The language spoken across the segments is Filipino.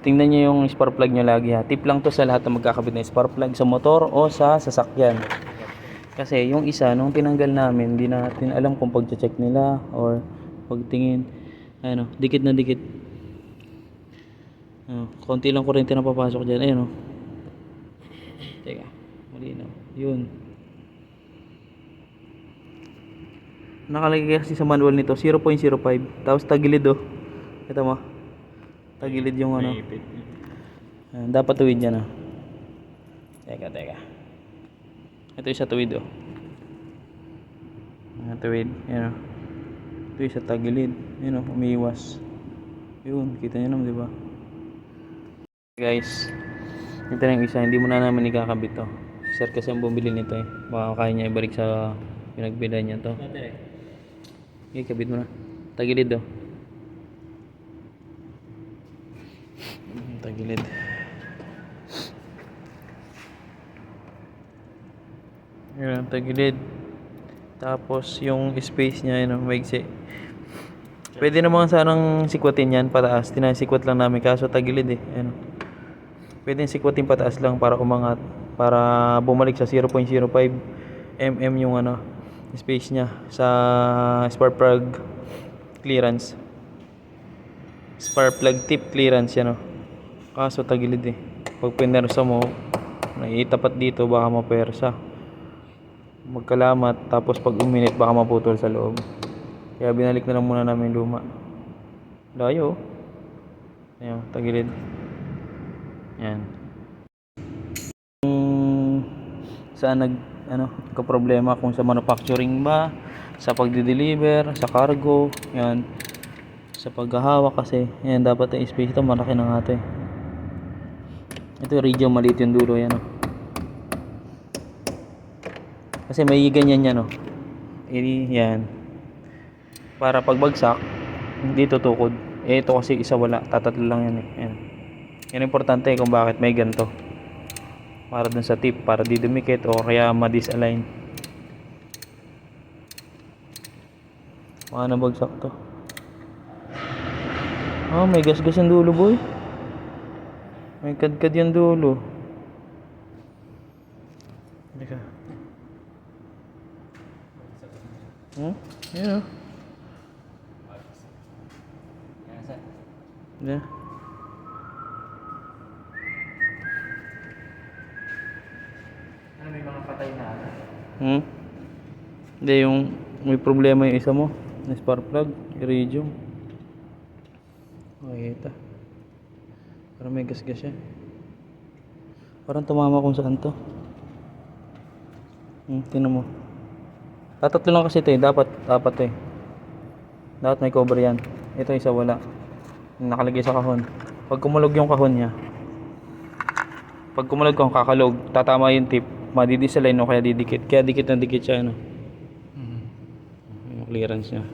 Tingnan nyo yung spark plug nyo lagi ha. Tip lang to sa lahat na magkakabit na spark plug sa motor o sa sasakyan. Kasi yung isa, nung tinanggal namin, hindi natin alam kung pag-check nila or pagtingin. Ano, dikit na dikit. Oh, konti lang kuryente na papasok dyan. Ayun oh. Teka, malinaw. Yun. Nakalagay kasi sa manual nito, 0.05. Tapos tagilid oh. Ito mo. Tagilid yung ano. Ah, dapat tuwid yan oh. Teka, teka. Ito yung sa tuwid oh. Ah, tuwid. Yan oh. Ito yung sa tagilid. Yan oh, umiiwas. Yun, kita nyo naman, di ba? Guys, ito na yung isa. Hindi mo na namin ikakabit to. Si Sir kasi ang bumili nito eh. Baka kaya niya ibalik sa pinagbila niya to. Okay, kabit mo na. Tagilid oh. Tagilid. Yan, tagilid. Tapos yung space niya, yun, oh, maigsi. Pwede naman sanang sikwatin yan pataas. Tinasikwat lang namin kaso tagilid eh. Ano. Pwede sikwatin pataas lang para umangat. Para bumalik sa 0.05 mm yung ano space niya sa spark plug clearance. Spark plug tip clearance yan oh. Kaso tagilid eh. Pag pinersa mo, naiitapat dito baka mapersa. Magkalamat tapos pag uminit baka maputol sa loob. Kaya binalik na lang muna namin luma. Layo. Ayun, tagilid. Yan. Saan nag ano, ka problema kung sa manufacturing ba, sa pagde-deliver, sa cargo, yan. Sa paghahawak kasi, yan dapat yung space ito malaki na nga ito eh. Ito radio maliit yung dulo yan oh. Kasi may ganyan yan oh. Eh, yan. Para pagbagsak hindi tutukod. Eh ito kasi isa wala. Tatatlo lang yan eh. Yan. yan ang importante kung bakit may ganito. Para dun sa tip para di dumikit o kaya ma-disalign. Baka nabagsak to. Oh may gasgas yung dulo boy may kadkad yung dulo Teka. Hmm? Yan oh. Yeah. Ano may mga patay na ano? Hmm? Hindi, yung may problema yung isa mo. Na spark plug, iridium. Makikita. Parang may gasgas yan. Parang tumama kung saan to. Hmm, tinan mo. Tatatlo lang kasi ito eh. Dapat, dapat eh. Dapat may cover yan. Ito isa wala. Nakalagay sa kahon. Pag kumulog yung kahon niya, pag kumulog kung kakalog, tatama yung tip, madidisalign o kaya didikit. Kaya dikit na dikit siya, ano. Yung clearance niya.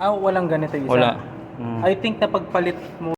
Ah, walang ganito isa? Wala. Mm. I think na pagpalit mo